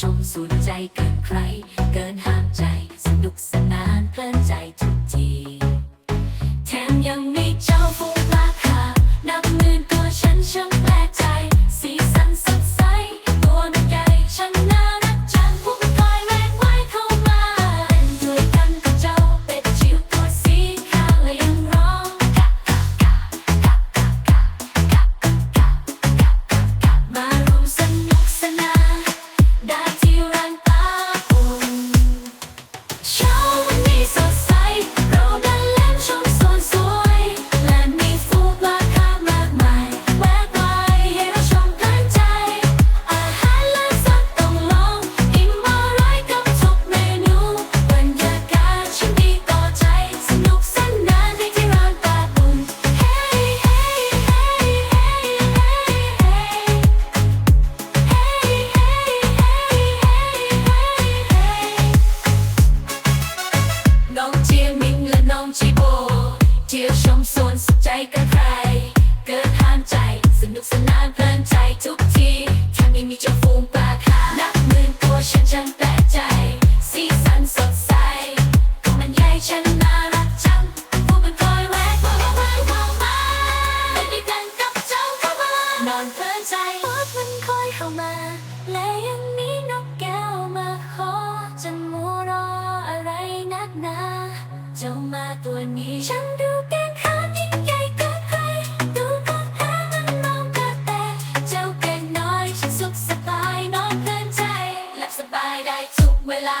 ชมสุดใจเกินใคร เกินห้ามใจ สนุกสนานเพลินใจทุกที แถมยังมีเจ้าฟู นอนเพ้อใจรถมันคอยเข้ามา และยังมีนกแก้วมาขอจะมูรออะไรนักหนาเจ้ามาตัวนี้ฉันดูแกงขายิ่งใหญ่กว่าใครดูก็แพ้มันมองกระแตเจ้าแก่น้อยฉันสุขสบายนอนเพลินใจหลับสบายได้ทุกเวลา